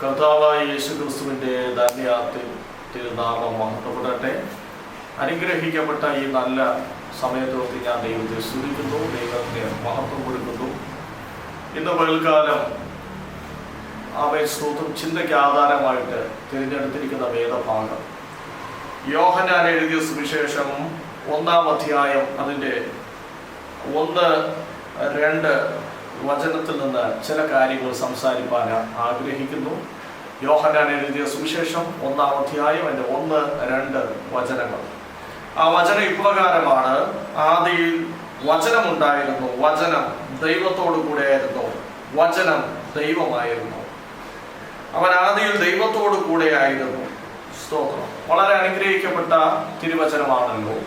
കർത്താവായ യേശു ക്രിസ്തുവിന്റെ ധന്യാത്തിൽ തിരുനാമം മഹത്വപ്പെടട്ടെ. അനുഗ്രഹിക്കപ്പെട്ട ഈ നല്ല സമയത്തോട്ട് ഞാൻ ദൈവത്തെ സ്തുതിക്കുന്നു ദൈവത്തെ മഹത്വം കൊടുക്കുന്നു. ഇന്ന് പകൽക്കാലം അവയെ സ്തോത്രം ചിന്തയ്ക്ക് ആധാരമായിട്ട് തിരഞ്ഞെടുത്തിരിക്കുന്ന വേദഭാഗം. യോഹനാൻ എഴുതിയ സുവിശേഷം ഒന്നാം അധ്യായം അതിന്റെ ഒന്ന് രണ്ട് വചനത്തിൽ നിന്ന് ചില കാര്യങ്ങൾ സംസാരിപ്പാൻ ആഗ്രഹിക്കുന്നു. യോഹനാൻ എഴുതിയ സുവിശേഷം ഒന്നാം അധ്യായം എന്റെ ഒന്ന് രണ്ട് വചനങ്ങൾ. ആ വചനം ഇപ്രകാരമാണ്. ആദിയിൽ വചനമുണ്ടായിരുന്നു. വചനം ദൈവത്തോടു കൂടെയായിരുന്നു. വചനം ദൈവമായിരുന്നു. അവൻ ആദിയിൽ ദൈവത്തോടു കൂടെയായിരുന്നു. സ്തോത്രം. വളരെ അനുഗ്രഹിക്കപ്പെട്ട തിരുവചനമാണല്ലോ.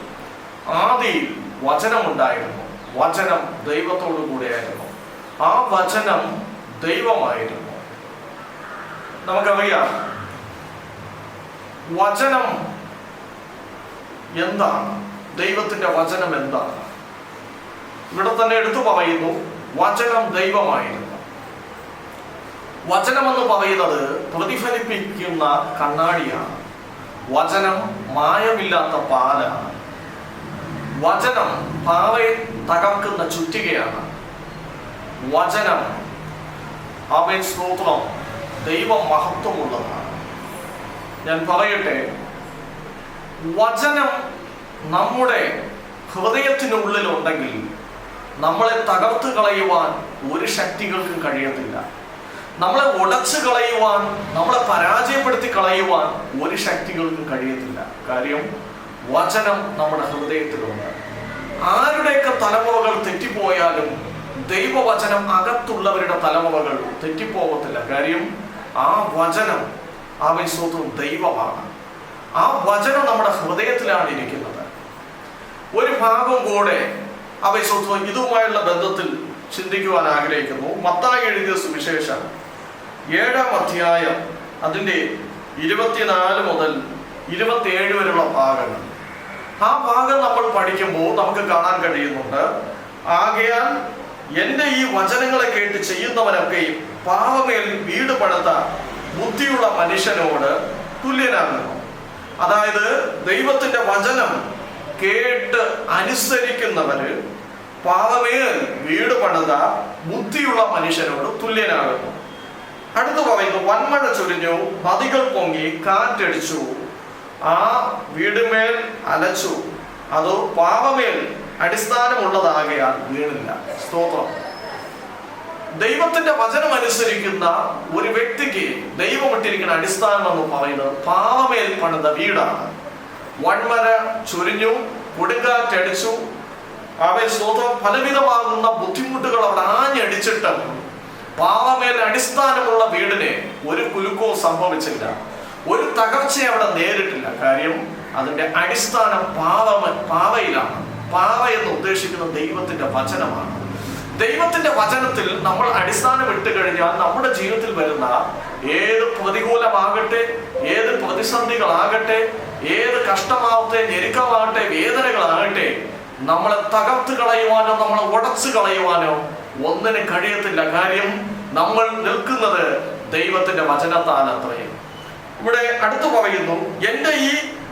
ആദിയിൽ വചനമുണ്ടായിരുന്നു. വചനം ദൈവത്തോടു കൂടെയായിരുന്നു. ആ വചനം ദൈവമായിരുന്നു. നമുക്കറിയാം. വചനം എന്താണ്? ദൈവത്തിന്റെ വചനം എന്താണ്? ഇവിടെ തന്നെ എടുത്തു പറയുന്നു വചനം ദൈവമായിരുന്നു. വചനം എന്ന് പറയുന്നത് പ്രതിഫലിപ്പിക്കുന്ന കണ്ണാടിയാണ്. വചനം മായമില്ലാത്ത പാലാണ്. വചനം പാവയെ തകർക്കുന്ന ചുറ്റികയാണ്. വചനം അവൻ സ്തോത്രം ദൈവമഹത്വമുള്ളതാണ് ഞാൻ പറയട്ടെ വചനം നമ്മുടെ ഹൃദയത്തിനുള്ളിലുണ്ടെങ്കിൽ നമ്മളെ തകർത്ത് കളയുവാൻ ഒരു ശക്തികൾക്കും കഴിയത്തില്ല. നമ്മളെ ഉടച്ചു കളയുവാൻ നമ്മളെ പരാജയപ്പെടുത്തി കളയുവാൻ ഒരു ശക്തികൾക്കും കഴിയത്തില്ല. കാര്യം വചനം നമ്മുടെ ഹൃദയത്തിലുണ്ട്. ആരുടെയൊക്കെ തലമുറകൾ തെറ്റിപ്പോയാലും ദൈവവചനം അകത്തുള്ളവരുടെ തലമുറകൾ തെറ്റിപ്പോകത്തില്ല. കാര്യം ആ വചനം ആ വിശ്വത്വം ദൈവമാണ്. ആ വചനം നമ്മുടെ ഹൃദയത്തിലാണ് ഇരിക്കുന്നത്. ഒരു ഭാഗം കൂടെ ആ വിശ്വത്വം ഇതുമായുള്ള ബന്ധത്തിൽ ചിന്തിക്കുവാൻ ആഗ്രഹിക്കുന്നു. മത്തായി എഴുതിയ സുവിശേഷം ഏഴാം അധ്യായം അതിന്റെ ഇരുപത്തിനാല് മുതൽ ഇരുപത്തിയേഴ് വരെയുള്ള ഭാഗങ്ങൾ. ആ ഭാഗം നമ്മൾ പഠിക്കുമ്പോൾ നമുക്ക് കാണാൻ കഴിയുന്നുണ്ട്. ആകയാൽ എന്റെ ഈ വചനങ്ങളെ കേട്ട് ചെയ്യുന്നവനൊക്കെയും പാവമേൽ വീട് പണിത ബുദ്ധിയുള്ള മനുഷ്യനോട് തുല്യനാകുന്നു. അതായത് ദൈവത്തിന്റെ വചനം കേട്ട് അനുസരിക്കുന്നവര് പാവമേൽ വീട് പണിത ബുദ്ധിയുള്ള മനുഷ്യനോട് തുല്യനാകുന്നു. അടുത്ത് പറയുന്നു വൻമഴ ചൊരിഞ്ഞു നദികൾ പൊങ്ങി കാറ്റടിച്ചു ആ വീടുമേൽ അലച്ചു അതോ പാവമേൽ അടിസ്ഥാനമുള്ളതാകയാൽ വീണില്ല സ്തോത്രം. ദൈവത്തിന്റെ വചനം അനുസരിക്കുന്ന ഒരു വ്യക്തിക്ക് ദൈവം ഇട്ടിരിക്കുന്ന അടിസ്ഥാനം എന്ന് പറയുന്നത് പാവമേൽ പണിത വീടാണ്. വൺമര ചൊരിഞ്ഞു കൊടുങ്കാറ്റടിച്ചു അവയെ സ്തോത്രം. പലവിധമാകുന്ന ബുദ്ധിമുട്ടുകൾ അവിടെ ആഞ്ഞടിച്ചിട്ടും പാവമേൽ അടിസ്ഥാനമുള്ള വീടിനെ ഒരു കുലുക്കോ സംഭവിച്ചില്ല. ഒരു തകർച്ച അവിടെ നേരിട്ടില്ല. കാര്യം അതിന്റെ അടിസ്ഥാനം പാവമ പാവയിലാണ് പാവ എന്ന് ഉദ്ദേശിക്കുന്ന ദൈവത്തിന്റെ വചനമാണ്. ദൈവത്തിന്റെ വചനത്തിൽ നമ്മൾ അടിസ്ഥാനം ഇട്ട് കഴിഞ്ഞാൽ നമ്മുടെ ജീവിതത്തിൽ വരുന്ന ഏത് പ്രതികൂലമാകട്ടെ ഏത് പ്രതിസന്ധികളാകട്ടെ ഏത് കഷ്ടമാവട്ടെ ഞെരുക്കമാകട്ടെ വേദനകളാകട്ടെ നമ്മളെ തകർത്ത് കളയുവാനോ നമ്മളെ ഉടച്ചു കളയുവാനോ ഒന്നിന് കഴിയത്തില്ല. കാര്യം നമ്മൾ നിൽക്കുന്നത് ദൈവത്തിന്റെ വചനത്താൽ അത്രയും ഇവിടെ അടുത്തു പറയുന്നു എന്റെ ഈ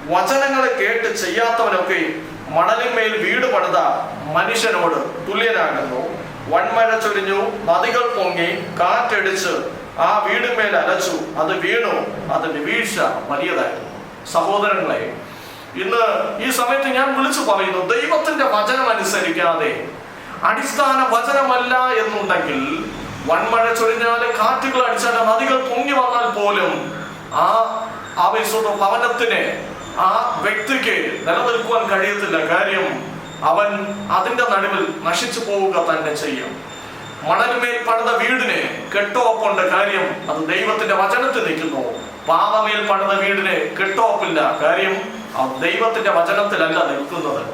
വചനങ്ങളെ കേട്ട് ചെയ്യാത്തവനൊക്കെ മണലിന്മേൽ വീട് പണിത മനുഷ്യനോട് തുല്യനാകുന്നു. വൺമഴ ചൊരിഞ്ഞു നദികൾ പൊങ്ങി കാറ്റടിച്ച് ആ വീടിന്മേൽ അലച്ചു. അത് വീണു അതിന്റെ വീഴ്ച വലിയതായിരുന്നു. സഹോദരങ്ങളെ ഇന്ന് ഈ സമയത്ത് ഞാൻ വിളിച്ചു പറയുന്നു ദൈവത്തിന്റെ വചനം അനുസരിക്കാതെ അടിസ്ഥാന വചനമല്ല എന്നുണ്ടെങ്കിൽ വൺമഴ ചൊരിഞ്ഞാൽ കാറ്റുകൾ അടിച്ചാൽ നദികൾ പൊങ്ങി വന്നാൽ പോലും ആ ആവേശ ഭവനത്തിന് ആ വ്യക്തിക്ക് നിലനിൽക്കുവാൻ കഴിയത്തില്ല. കാര്യം അവൻ അതിന്റെ നടുവിൽ നശിച്ചു പോവുക തന്നെ ചെയ്യും. മണൽമേൽ പണിത വീടിനെ കെട്ടുവപ്പുണ്ട്. കാര്യം അത് ദൈവത്തിന്റെ വചനത്തിൽ നിൽക്കുന്നു. പാവമേൽ പണിത വീടിനെ കെട്ടുവപ്പില്ല. കാര്യം അത് ദൈവത്തിന്റെ വചനത്തിലല്ല നിൽക്കുന്നത്.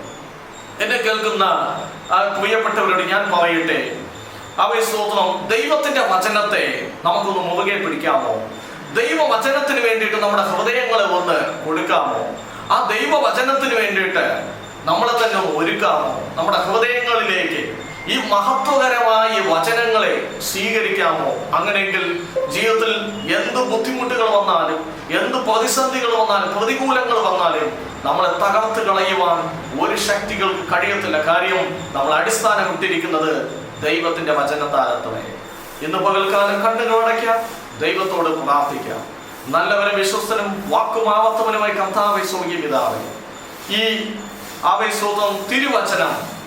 എന്നെ കേൾക്കുന്ന പ്രിയപ്പെട്ടവരോട് ഞാൻ പറയട്ടെ. അവയെ സ്തോത്രം. ദൈവത്തിന്റെ വചനത്തെ നമുക്കൊന്ന് മുറുകെ പിടിക്കാമോ? ദൈവവചനത്തിന് വേണ്ടിയിട്ട് നമ്മുടെ ഹൃദയങ്ങളെ ഒന്ന് കൊടുക്കാമോ? ആ ദൈവവചനത്തിന് വേണ്ടിയിട്ട് നമ്മളെ തന്നെ ഒരുക്കാമോ? നമ്മുടെ ഹൃദയങ്ങളിലേക്ക് ഈ മഹത്വകരമായ വചനങ്ങളെ സ്വീകരിക്കാമോ? അങ്ങനെയെങ്കിൽ ജീവിതത്തിൽ എന്ത് ബുദ്ധിമുട്ടുകൾ വന്നാലും എന്ത് പ്രതിസന്ധികൾ വന്നാലും പ്രതികൂലങ്ങൾ വന്നാലും നമ്മളെ തകർത്ത് കളയുവാൻ ഒരു ശക്തികൾക്ക് കഴിയത്തില്ല. കാര്യം നമ്മൾ അടിസ്ഥാനം ഇട്ടിരിക്കുന്നത് ദൈവത്തിന്റെ വചനത്താലത്രേ ഇന്ന് പകൽക്കാലം കണ്ണുകൾ അടയ്ക്കാം. ദൈവത്തോട് പ്രാർത്ഥിക്കാം. നല്ലവരും വിശ്വസ്തനും വാക്കുമാവത്തവനുമായി കർത്താവെ സോകിയ പിതാവേ ഈ ആവേശോത്രം തിരുവചനം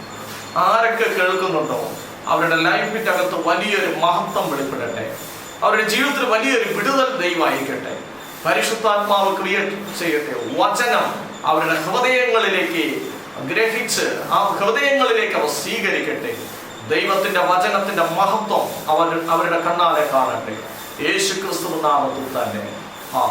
ആരൊക്കെ കേൾക്കുന്നുണ്ടോ? അവരുടെ ലൈഫിന്റെ അകത്ത് വലിയൊരു മഹത്വം വെളിപ്പെടട്ടെ. അവരുടെ ജീവിതത്തിൽ വലിയൊരു വിടുതൽ ദൈവമായിരിക്കട്ടെ. പരിശുദ്ധാത്മാവ് ക്രിയേറ്റ് ചെയ്യട്ടെ. വചനം അവരുടെ ഹൃദയങ്ങളിലേക്ക് ഗ്രഹിച്ച് ആ ഹൃദയങ്ങളിലേക്ക് അവർ സ്വീകരിക്കട്ടെ. ദൈവത്തിന്റെ വചനത്തിന്റെ മഹത്വം അവർ അവരുടെ കണ്ണാലെ കാണട്ടെ. യേശു ക്രിസ്തു നാമത്തിൽ തന്നെ. ആ